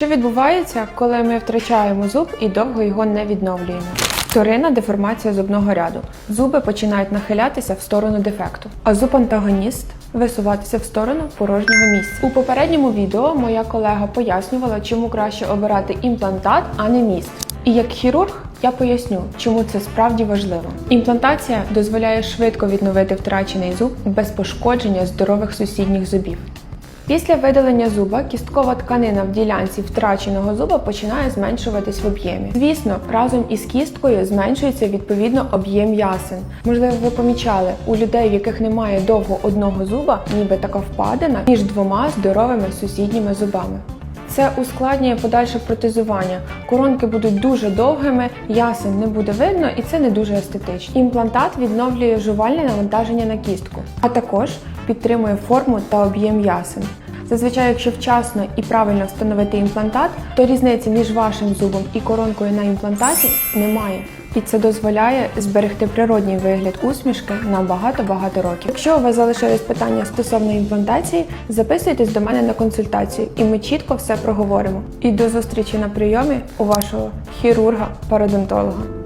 Що відбувається, коли ми втрачаємо зуб і довго його не відновлюємо? Вторинна деформація зубного ряду. Зуби починають нахилятися в сторону дефекту, а зуб-антагоніст висуватися в сторону порожнього місця. У попередньому відео моя колега пояснювала, чому краще обирати імплантат, а не міст. І як хірург я поясню, чому це справді важливо. Імплантація дозволяє швидко відновити втрачений зуб без пошкодження здорових сусідніх зубів. Після видалення зуба кісткова тканина в ділянці втраченого зуба починає зменшуватись в об'ємі. Звісно, разом із кісткою зменшується відповідно об'єм ясен. Можливо, ви помічали, у людей, в яких немає довго одного зуба, ніби така впадина між двома здоровими сусідніми зубами. Це ускладнює подальше протезування. Коронки будуть дуже довгими, ясен не буде видно, і це не дуже естетично. Імплантат відновлює жувальне навантаження на кістку, а також підтримує форму та об'єм ясен. Зазвичай, якщо вчасно і правильно встановити імплантат, то різниці між вашим зубом і коронкою на імплантаті немає. І це дозволяє зберегти природній вигляд усмішки на багато-багато років. Якщо у вас залишились питання стосовно імплантації, записуйтесь до мене на консультацію, і ми чітко все проговоримо. І до зустрічі на прийомі у вашого хірурга-пародонтолога.